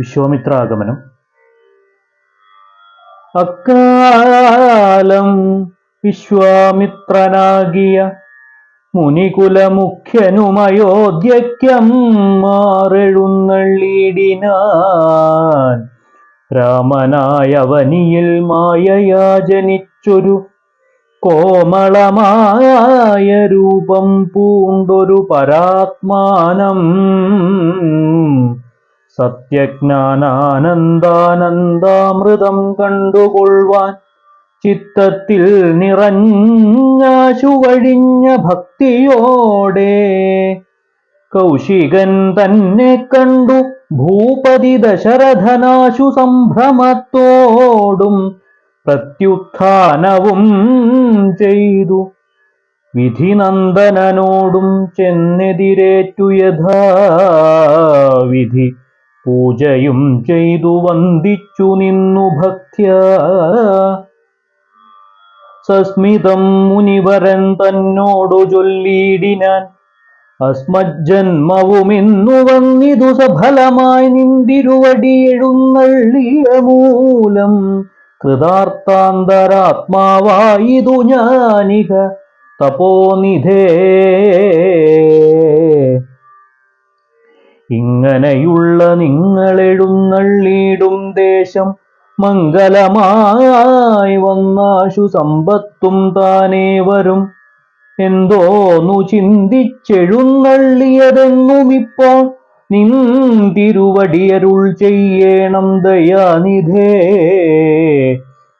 വിശ്വാമിത്രാഗമനം. അക്കാലം വിശ്വാമിത്രനാകിയ മുനികുലമുഖ്യനുമയോധ്യക്യം മാറെഴുന്നള്ളിയിടിനാൻ രാമനായവനിയിൽ മായയാ ജനിച്ചൊരു കോമളമായ രൂപം പൂണ്ടൊരു പരാത്മാനം. സത്യജ്ഞാനാനന്ദാനന്ദാമൃതം കണ്ടുകൊള്ളുവാൻ ചിത്തത്തിൽ നിറഞ്ഞാശു വഴിഞ്ഞ ഭക്തിയോടെ കൗശികൻ തന്നെ കണ്ടു ഭൂപതി ദശരഥനാശു സംഭ്രമത്തോടും പ്രത്യുത്ഥാനവും ചെയ്തു. വിധിനന്ദനനോടും ചെന്നെതിരേറ്റു യഥാവിധി. പൂജയും ചെയ്തു വന്ദിച്ചു നിന്നു ഭക്ത്യ. സസ്മിതം മുനിവരൻ തന്നോടു ചൊല്ലിയിടിനാൻ അസ്മജ്ജന്മവുമിന്നു വന്നിതു സഫലമായി നിന്തിരുവടി എഴുന്നള്ളിയ മൂലം കൃതാർത്ഥാന്തരാത്മാവായിതു ഞാനിക. തപോനിധേ. ഇങ്ങനെയുള്ള നിങ്ങളെഴുന്നള്ളിയിടും ദേശം മംഗലമായി വന്നാശു സമ്പത്തും താനേ വരും. എന്തോന്നു ചിന്തിച്ചെഴുന്നള്ളിയതെങ്ങുമിപ്പോൾ നിൻ തിരുവടിയരുൾ ചെയ്യേണം ദയാനിധേ.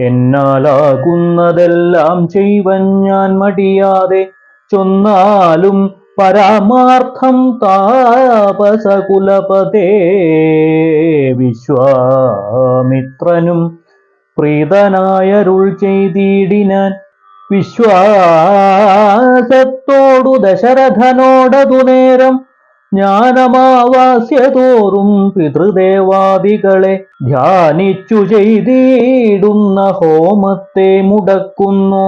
എന്നാലാകുന്നതെല്ലാം ചെയ്വൻ ഞാൻ മടിയാതെ ചൊന്നാലും പരമാർത്ഥം താപസകുലപതേ വിശ്വാമിത്രനും പ്രീതനായരുൾ ചെയ്തിടിനാൻ വിശ്വാസത്തോടു ദശരഥനോടതു നേരം ജ്ഞാനമാവാസ്യതോറും പിതൃദേവാദികളെ ധ്യാനിച്ചു ചെയ്തിടുന്ന ഹോമത്തെ മുടക്കുന്നു.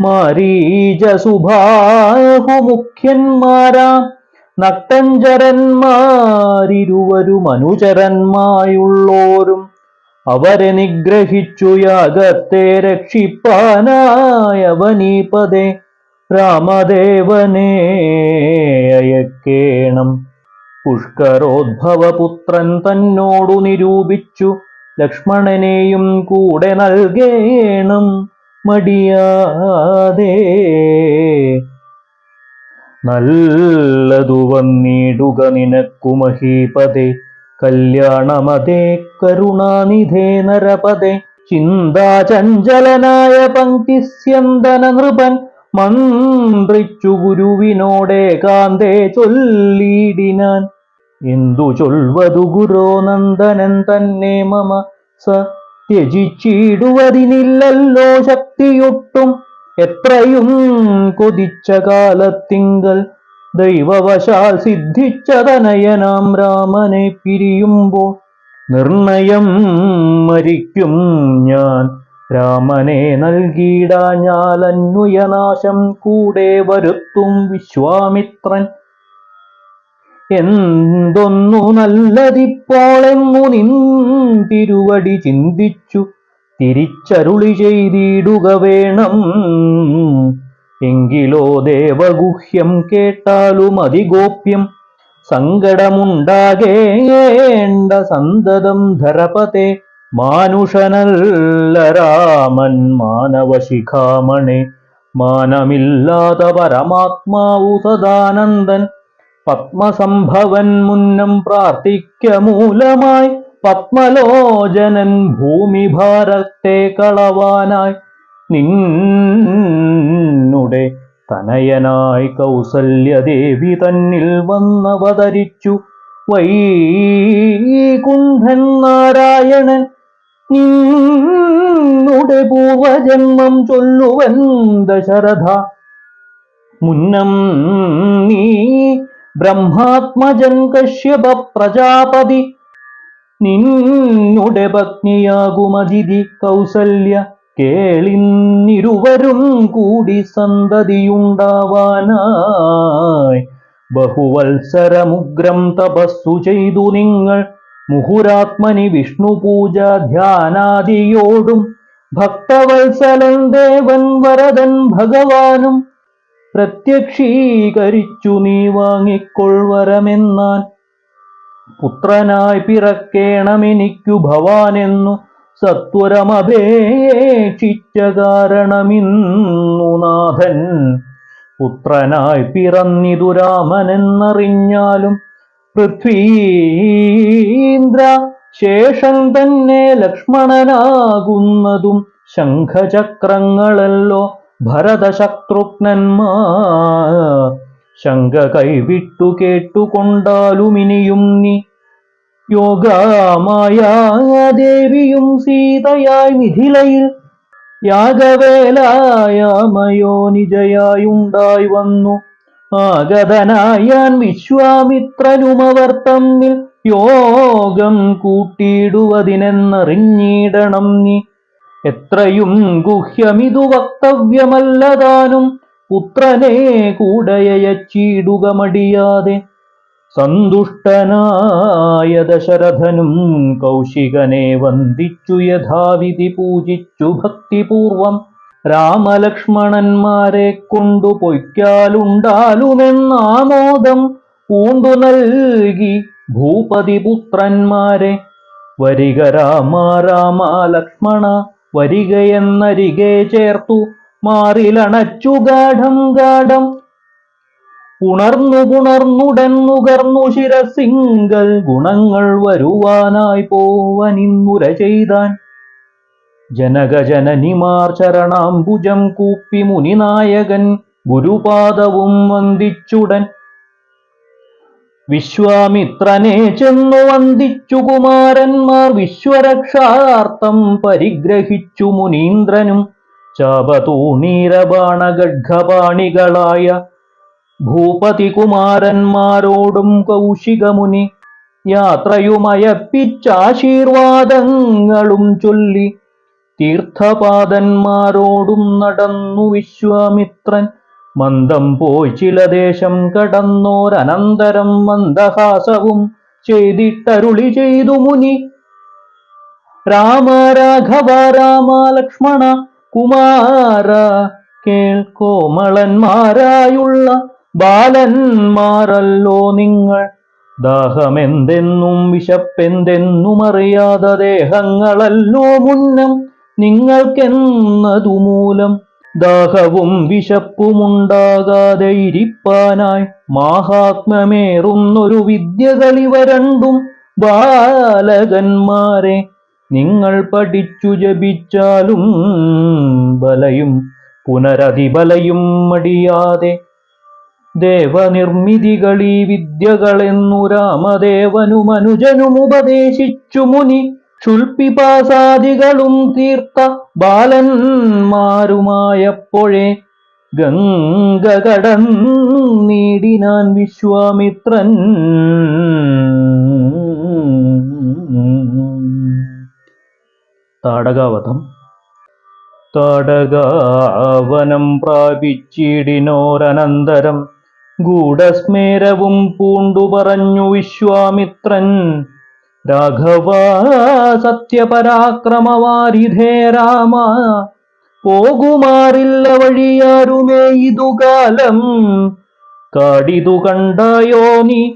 മാരീച സുഭാഹു മുഖ്യന്മാരാം നക്തഞ്ചരന്മാരിരുവരും അനുചരന്മായുള്ളോരും. അവരെ നിഗ്രഹിച്ചു യാഗത്തെ രക്ഷിപ്പാനായവനീപതേ രാമദേവനെ അയക്കേണം. പുഷ്കരോദ്ഭവപുത്രൻ തന്നോടു നിരൂപിച്ചു ലക്ഷ്മണനെയും കൂടെ നൽകേണം. മടിയാതെ നല്ലതു വന്നിടുക നിനക്കു മഹീപതേ കല്യാണമതേ കരുണാനിധേ നരപദേ. ചിന്താചഞ്ചലനായ പങ്കിസ്യന്തന നൃപൻ മന്ത്രിച്ചു ഗുരുവിനോടെ കാന്തേ ചൊല്ലിടിനാൻ. എന്തു ചൊൽവതു ഗുരോ നന്ദനൻ തന്നെ മമ സ ത്യജിച്ചിടുവതിനില്ലല്ലോ ശക്തിയൊട്ടും. എത്രയും കൊതിച്ച കാലത്തിങ്കൽ ദൈവവശാൽ സിദ്ധിച്ചതനയനാം രാമനെ പിരിയുമ്പോൾ നിർണയം മരിക്കും ഞാൻ. രാമനെ നൽകിയിടാഞ്ഞാലന്വയനാശം കൂടെ വരുത്തും വിശ്വാമിത്രൻ. എന്തൊന്നു നല്ലതിപ്പോളെങ്ങു നിൻ തിരുവടി ചിന്തിച്ചു തിരിച്ചരുളി ചെയ്തിടുക വേണം. എങ്കിലോ ദേവഗുഹ്യം കേട്ടാലും അതിഗോപ്യം സങ്കടമുണ്ടാകേണ്ട സന്തതം ധരപതേ. മാനുഷനല്ല രാമൻ മാനവശിഖാമണേ മാനമില്ലാത്ത പരമാത്മാവു സദാനന്ദൻ. പത്മസംഭവൻ മുന്നം പ്രാർത്ഥിക്ക മൂലമായി പത്മലോചനൻ ഭൂമിഭാരത്തെ കളവാനായി നിന്നുടെ തനയനായി കൗസല്യദേവി തന്നിൽ വന്നവതരിച്ചു. വൈകുണ്ഠൻ നാരായണൻ നിന്നുടെ പൂർവജന്മം ചൊല്ലുവെന്ത ശരഥ മുന്നം നീ ബ്രഹ്മാത്മജൻ കശ്യപ പ്രജാപതി നിന്നുടെ പത്നിയാകുമതിഥി കൗസല്യ. കേളിന്നിരുവരും കൂടി സന്തതിയുണ്ടാവാനായി. ബഹുവത്സരമുഗ്രം തപസ്സു ചെയ്തു നിങ്ങൾ. മുഹുരാത്മനി വിഷ്ണുപൂജ ധ്യാനാദിയോടും. ഭക്തവത്സലൻ ദേവൻ വരദൻ ഭഗവാനും. പ്രത്യക്ഷീകരിച്ചു നീ വാങ്ങിക്കൊൾവരമെന്നാൻ പുത്രനായി പിറക്കേണമെനിക്കു ഭവാനെന്നു സത്വരമപേക്ഷിച്ച കാരണമിന്നു നാഥൻ. പുത്രനായി പിറന്നിതു രാമനെന്നറിഞ്ഞാലും പൃഥ്വീന്ദ്ര ശേഷം തന്നെ ലക്ഷ്മണനാകുന്നതും ശംഖചക്രങ്ങളല്ലോ ഭരതശത്രുഘ്നന്മാർ. ശങ്ക കൈവിട്ടു കേട്ടുകൊണ്ടാലുമിനിയും നീ. യോഗമായ ദേവിയും സീതയായി മിഥിലയിൽ യാഗവേലായാമയോ നിജയായുണ്ടായി വന്നു. ആഗതനായാൻ വിശ്വാമിത്രനുമവർ തമ്മിൽ യോഗം കൂട്ടിയിടുവതിനെന്നറിഞ്ഞിടണം നീ. എത്രയും ഗുഹ്യമിതു വക്തവ്യമല്ലതാനും പുത്രനെ കൂടയച്ചിടുക മടിയാതെ സന്തുഷ്ടനായ ദശരഥനും കൗശികനെ വന്ദിച്ചു യഥാവിധി പൂജിച്ചു ഭക്തിപൂർവം രാമലക്ഷ്മണന്മാരെ കൊണ്ടു പൊയ്ക്കാലുണ്ടാലുമെന്നാമോദം പൂണ്ടു നൽകി ഭൂപതി പുത്രന്മാരെ വരിക രാമ രാമ ലക്ഷ്മണ വരികയെന്നരികെ ചേർത്തു മാറിലണച്ചു ഗാഠം ഗാഠം. ഉണർന്നു പുണർന്നുടൻ നുകർന്നു ശിരസിങ്കൽ ഗുണങ്ങൾ വരുവാനായി പോവനിന്നുര ചെയ്താൻ. ജനകജനനിമാർ ചരണാംബുജം കൂപ്പി മുനിനായകൻ ഗുരുപാദവും വന്ദിച്ചുടൻ. വിശ്വാമിത്രനെ ചെന്നു വന്ദിച്ചു കുമാരന്മാർ വിശ്വരക്ഷാർത്ഥം പരിഗ്രഹിച്ചു മുനീന്ദ്രനും. ചാപതൂണീരബാണഗഡ്ഗപാണികളായ ഭൂപതി കുമാരന്മാരോടും കൗശികമുനി യാത്രയുമയപ്പിച്ചാശീർവാദങ്ങളും ചൊല്ലി തീർത്ഥപാദന്മാരോടും നടന്നു വിശ്വാമിത്രൻ. മന്ദം പോയി ചില ദേശം കടന്നോരനന്തരം മന്ദഹാസവും ചെയ്തിട്ടരുളി ചെയ്തു മുനി. രാമ രാഘവ രാമ ലക്ഷ്മണ കുമാര കേൾക്കോമളന്മാരായുള്ള ബാലന്മാരല്ലോ നിങ്ങൾ. ദാഹമെന്തെന്നും വിശപ്പെന്തെന്നും അറിയാതെ ദേഹങ്ങളല്ലോ മുന്നം നിങ്ങൾക്കെന്നതുമൂലം. ദാഹവും വിശപ്പുമുണ്ടാകാതെ ഇരിപ്പാനായി മാഹാത്മ്യമേറുന്നൊരു വിദ്യകളിവ രണ്ടും ബാലകന്മാരെ നിങ്ങൾ പഠിച്ചു ജപിച്ചാലും ബലയും പുനരതിബലയും മടിയാതെ ദേവനിർമ്മിതികളീ വിദ്യകളെന്നു രാമദേവനും അനുജനും ഉപദേശിച്ചു മുനി. ക്ഷുൽപിപാസാദികളും തീർത്ത ബാലന്മാരുമായപ്പോഴേ ഗംഗ കടന്നീടിനാൻ വിശ്വാമിത്രൻ. താടകാവധം താടകാവനം പ്രാപിച്ചിടിനോരനന്തരം ഗൂഢസ്മേരവും പൂണ്ടു പറഞ്ഞു വിശ്വാമിത്രൻ. രാഘവ സത്യപരാക്രമവാരിധേ രാമ. പോകുമാറില്ല വഴിയാരുമേ ഇതുകാലം കാടിതു കണ്ടായോ നീ?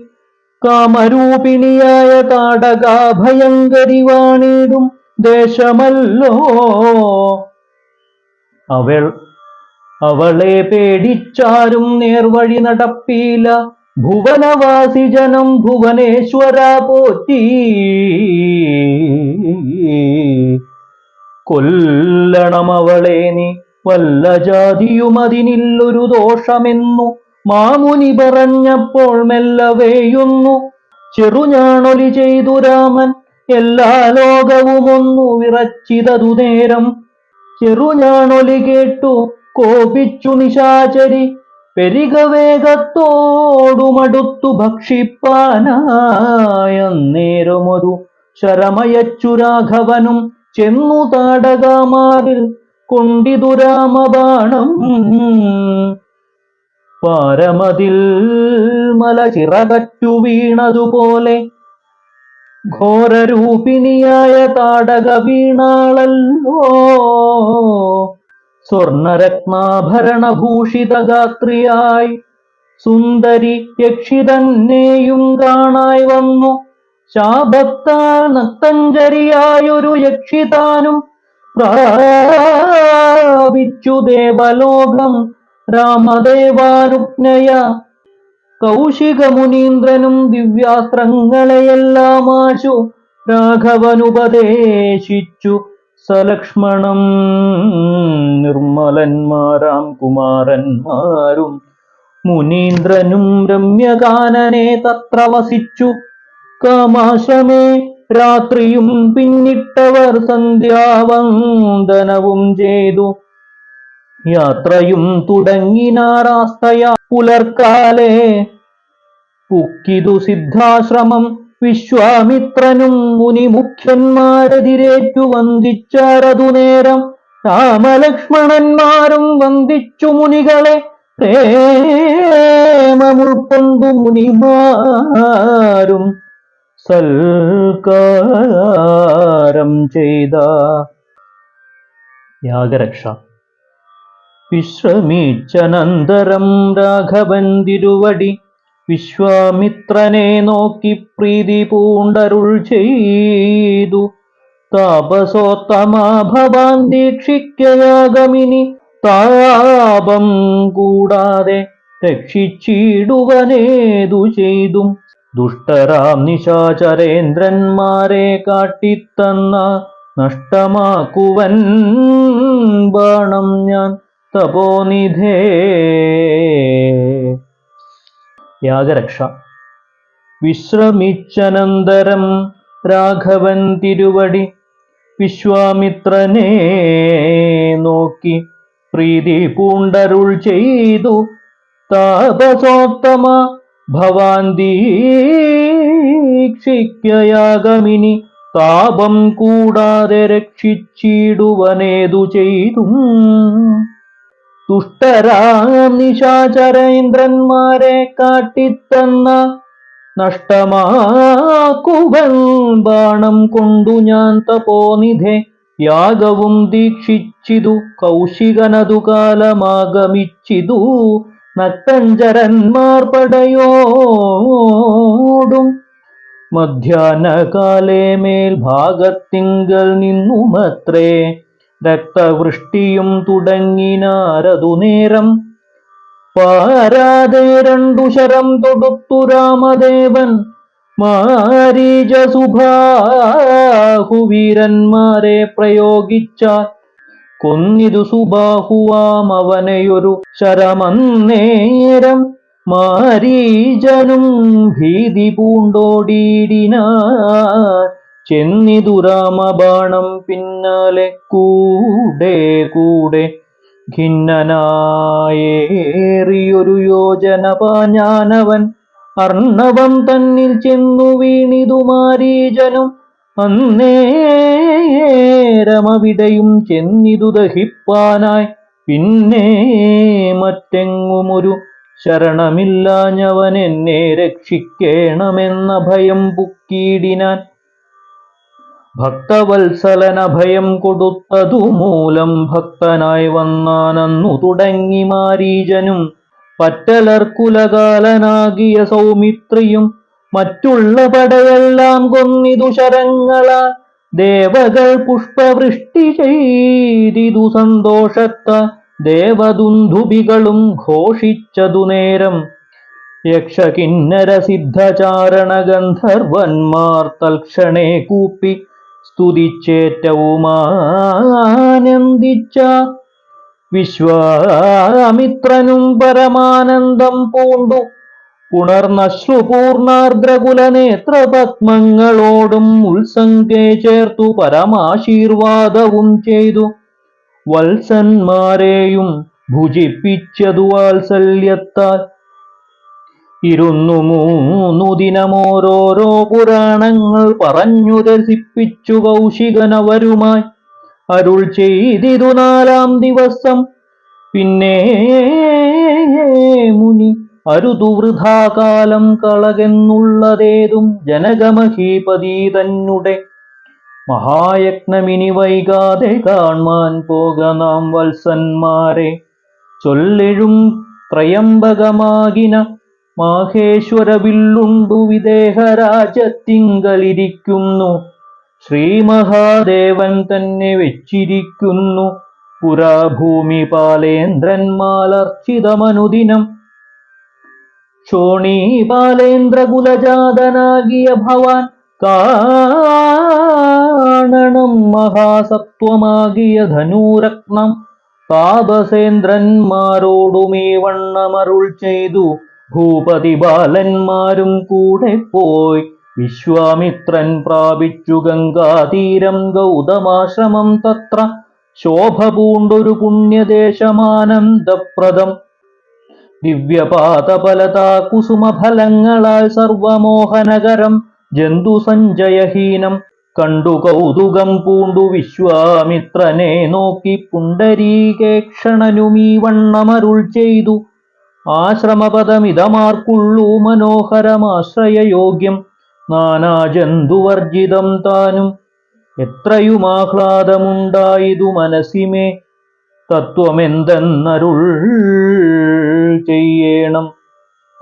കാമരൂപിണിയായ താടകാഭയങ്കരി വാണിടും ദേശമല്ലോ. അവൾ അവളെ പേടിച്ചാരും നേർവഴി നടപ്പീല. ഭുവനവാസി ജനം ഭുവനേശ്വര പോറ്റി. കൊല്ലണം അവളെ നീ വല്ല ജാതിയും അതിനില്ലൊരു ദോഷമെന്നു. മാമുനി പറഞ്ഞപ്പോൾ മെല്ലവേയുന്നു ചെറുഞാണൊലി ചെയ്തു രാമൻ എല്ലാ ലോകവും ഒന്നു വിറച്ചിതതു നേരം. ചെറുഞാണൊലി കേട്ടു കോപിച്ചു നിശാചരി. പെരിക വേഗത്തോടുമടുത്തു ഭക്ഷിപ്പാനായ നേരമൊരു ശരമയച്ചു രാഘവനും. ചെന്നു താടകമാറിൽ കൊണ്ടിതുരാമബാണം പാരമതിൽ മല ചിറകറ്റു വീണതുപോലെ ഘോരരൂപിണിയായ താടക വീണാളല്ലോ സ്വർണരത്നാഭരണഭൂഷിതഗാത്രിയായി സുന്ദരി യക്ഷിതന്നെയും കാണായി വന്നു. ശാപത്താൽ നക്തഞ്ചരിയായൊരു യക്ഷിതാനും പ്രാപിച്ചു ദേവലോകം രാമദേവാനുജ്ഞയ. കൗശികമുനീന്ദ്രനും ദിവ്യാസ്ത്രങ്ങളെയെല്ലാം ആശു രാഘവനുപദേശിച്ചു. സലക്ഷ്മണം നിർമ്മലന്മാരാം കുമാരന്മാരും മുനീന്ദ്രനും രമ്യകാനനെ തത്ര വസിച്ചു. കാമാശമേ രാത്രിയും പിന്നിട്ടവർ സന്ധ്യാവന്ദനവും ചെയ്തു. യാത്രയും തുടങ്ങിനാറാസ്തയ പുലർക്കാലേ. പുക്കിതു സിദ്ധാശ്രമം വിശ്വാമിത്രനും മുനിമുഖ്യന്മാരെതിരേറ്റു വന്ദിച്ചാരതു നേരം രാമലക്ഷ്മണന്മാരും വന്ദിച്ചു മുനികളെ. പ്രേമമുൾക്കൊണ്ടു മുനിമാരും സൽക്കാരം ചെയ്ത യാഗരക്ഷ. വിശ്രമിച്ചനന്തരം രാഘവൻ തിരുവടി വിശ്വാമിത്രനെ നോക്കി പ്രീതി പൂണ്ടരുൾ ചെയ്തു. താപസോത്തമാഭവാൻ ദീക്ഷിക്കയാഗമിനി താപം കൂടാതെ രക്ഷിച്ചിടുവനേതു ചെയ്തും. ദുഷ്ടരാം നിശാചരേന്ദ്രന്മാരെ കാട്ടിത്തന്ന നഷ്ടമാക്കുവൻ ബാണം ഞാൻ. തപോനിധേ. യാഗരക്ഷ. വിശ്രമിച്ചനന്തരം രാഘവൻ തിരുവടി വിശ്വാമിത്രനെ നോക്കി പ്രീതി പൂണ്ടരുൾ ചെയ്തു താപസോത്തമ ഭവാൻ ദീക്ഷിക്കയാഗമിനി താപം കൂടാതെ രക്ഷിച്ചിടുവനേതു ചെയ്തും. ദുഷ്ടരാം നിശാചരേന്ദ്രന്മാരെ കാട്ടിത്തന്ന നഷ്ടമാക്കുവൻ ബാണം കൊണ്ടു ഞാൻ തപോനിധെ. യാഗവും ദീക്ഷിച്ചിതു കൗശികനതു കാലമാഗമിച്ചിതു. നക്തഞ്ചരന്മാർ പടയോടും മധ്യാഹ്നകാലേ മേൽഭാഗത്തിങ്കൽ നിന്നുമത്രേ. രക്തവൃഷ്ടിയും തുടങ്ങിനാരതു നേരം. പാരാതെ രണ്ടു ശരം തൊടുത്തു രാമദേവൻ. മാരീജസുബാഹുവീരന്മാരെ പ്രയോഗിച്ചാൽ കൊന്നിതു സുബാഹുവാം അവനെയൊരു ശരമന്നേരം. മാരീജനും ഭീതി പൂണ്ടോടിയിടിനാ ചെന്നിതു രാമബാണം പിന്നാലെ കൂടെ കൂടെ ഖിന്നനായേറിയൊരു യോജന പാഞ്ഞാനവൻ അർണവം തന്നിൽ ചെന്നു വീണിതു മാരീജനും. അന്നേരമവിടെയും ചെന്നിതു ദഹിപ്പാനായി. പിന്നെ മറ്റെങ്ങുമൊരു ശരണമില്ലാഞ്ഞവൻ എന്നെ രക്ഷിക്കേണമെന്ന ഭയം പുക്കിയിടിനാൻ ഭക്തവത്സലന ഭയം കൊടുത്തതു മൂലം ഭക്തനായി വന്നാനന്നു തുടങ്ങി മാരീജനും പറ്റലർക്കുലകാലനാകിയ സൗമിത്രിയും മറ്റുള്ള പടയെല്ലാം കൊന്നിതു ശരങ്ങളാ ദേവകൾ പുഷ്പവൃഷ്ടി ചെയ്തിതു സന്തോഷത്ത ദേവദുന്ധുബികളും ഘോഷിച്ചതു നേരം. യക്ഷകിന്നര സിദ്ധചാരണ ഗന്ധർവന്മാർ തൽക്ഷണേ കൂപ്പി സ്തുതിച്ചേറ്റവുമാനന്ദിച്ച വിശ്വാമിത്രനും പരമാനന്ദം പൂണ്ടു. പുണർന്നശ്രുപൂർണാർദ്രകുല നേത്രപത്മങ്ങളോടും ഉത്സംഗേ ചേർത്തു പരമാശീർവാദവും ചെയ്തു. വത്സന്മാരെയും ഭുജിപ്പിച്ചതു വാത്സല്യത്താൽ ഇരുന്നു മൂന്നു ദിനമോരോരോ പുരാണങ്ങൾ പറഞ്ഞു രസിപ്പിച്ചു കൗശികനവരുമായി. അരുൾ ചെയ്തിരു നാലാം ദിവസം. പിന്നെ മുനി അരുതു വൃഥാകാലം കളകെന്നുള്ളതേതും ജനകമഹീപതി തന്നുടെ മഹായജ്ഞമിനി വൈകാതെ കാൺമാൻ പോക നാം വത്സന്മാരെ. ചൊല്ലെഴും ത്രയംബകമാകിന മാഹേശ്വര വിദേഹരാജത്തിങ്കലിരിക്കുന്നു ശ്രീ മഹാദേവൻ തന്നെ വെച്ചിരിക്കുന്നു. പുരാഭൂമി പാലേന്ദ്രന്മാലർച്ചിതമനുദിനം ക്ഷോണീ ബാലേന്ദ്രകുലജാതനാകിയ ഭവാൻ കാണണം മഹാസത്വമാകിയ ധനൂരത്നം. താപസേന്ദ്രന്മാരോടുമീ വണ്ണമരുൾ ചെയ്തു. ഭൂപതി ബാലന്മാരും കൂടെ പോയി. വിശ്വാമിത്രൻ പ്രാപിച്ചു ഗംഗാതീരം ഗൗതമാശ്രമം തത്ര. ശോഭ പൂണ്ടൊരു പുണ്യദേശമാനന്ദപ്രദം. ദിവ്യപാതപലതാ കുസുമഫലങ്ങളാൽ സർവമോഹനകരം. ജന്തു സഞ്ചയഹീനം. കണ്ടു കൗതുകം പൂണ്ടു വിശ്വാമിത്രനെ നോക്കി പുണ്ടരീകേക്ഷണനുമീ വണ്ണമരുൾ ചെയ്തു. ആശ്രമപദമിതമാർക്കുള്ളൂ മനോഹരമാശ്രയയോഗ്യം. നാനാജന്തുവർജിതം താനും എത്രയും ആഹ്ലാദമുണ്ടായതു മനസ്സിമേ. തത്വമെന്തെന്നരുൾ ചെയ്യണം.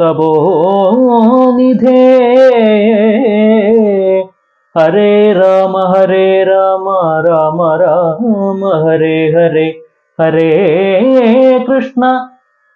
തപോനിധേ ഹരേ രാമ ഹരേ രാമ രാമ രാമ ഹരേ ഹരേ. ഹരേ കൃഷ്ണ.